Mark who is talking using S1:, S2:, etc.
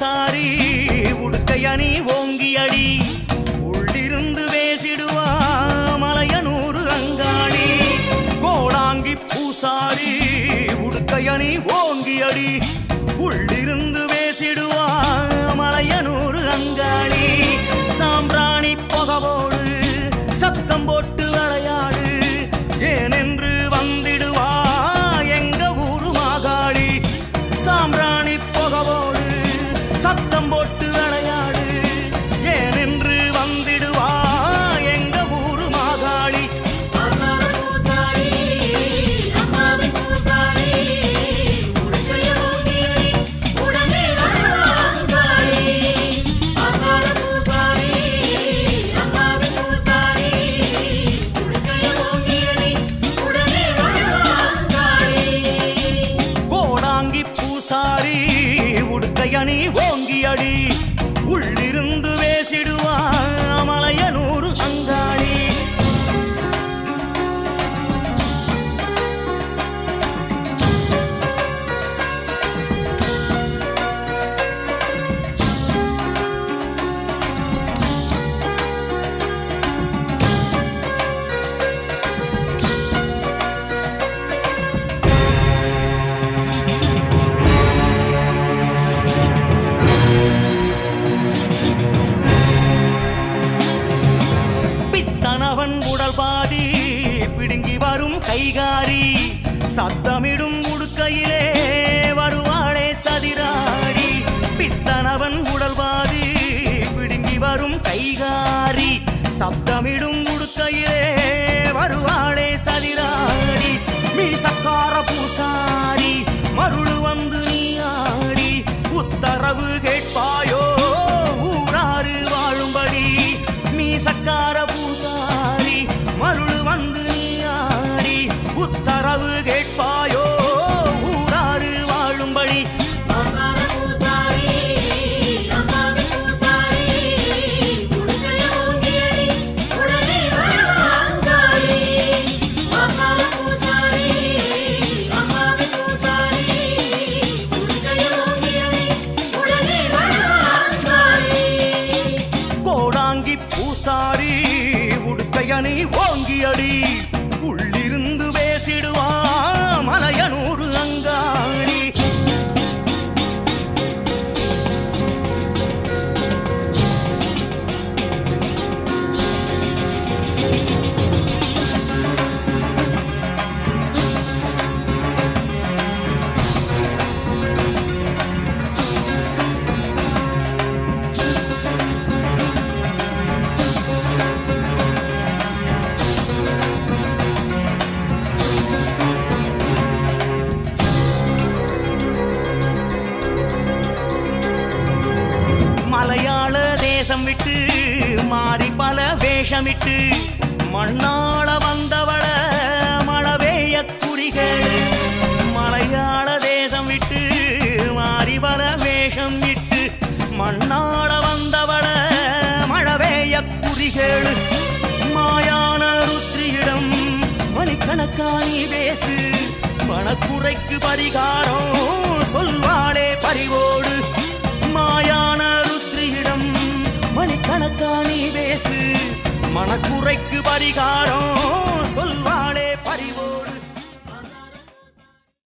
S1: Sorry உடுக்கை அணி ஓங்கி அடி உள்ளிருந்து வேசிடுவா மலையனூறு அங்காளி கோடாங்கி பூசாரி உடுக்கை அணி ஓங்கி அடி உள்ளிருந்து வேசிடுவா மலையனூறு அங்காளி சாம்பிராணி புகவோடு சத்தம் போட்டு
S2: சாரி பூசாரி
S1: உடுக்கையணி பித்தனவன் உடல் பாதி பிடுங்கி வரும் கைகாரி சத்தமிடும் உடுக்கையிலே வருவாளே சதிராடி. பித்தனவன் உடல் பாதி பிடுங்கி வரும் கைகாரி சப்தமிடும் உடுக்கையிலே வருவாளே சதிராடி. மீசக்கார
S2: பூசா
S1: கோடாங்கி பூசாரி உடுக்கையணி ஓங்கியடி உள்ளிருந்து பேசிடுவா மலையனு தேசம் விட்டு மாறி பல வேஷமிட்டு மண்ணாள வந்தவள மழவேய குறிகள் மலையாள தேசம் விட்டு மாறி பல வேஷம் விட்டு மண்ணாள வந்தவள மழவேய குறிகள் மாயான ருத்ரியிடம் மணிக்கணக்கானி பேசு மனக்குறைக்கு பரிகாரம் சொல்வாளே பறிவோடு மாயா காணி பேசு? மனக்குறைக்கு பரிகாரம். சொல்வாளே பரிவோடு.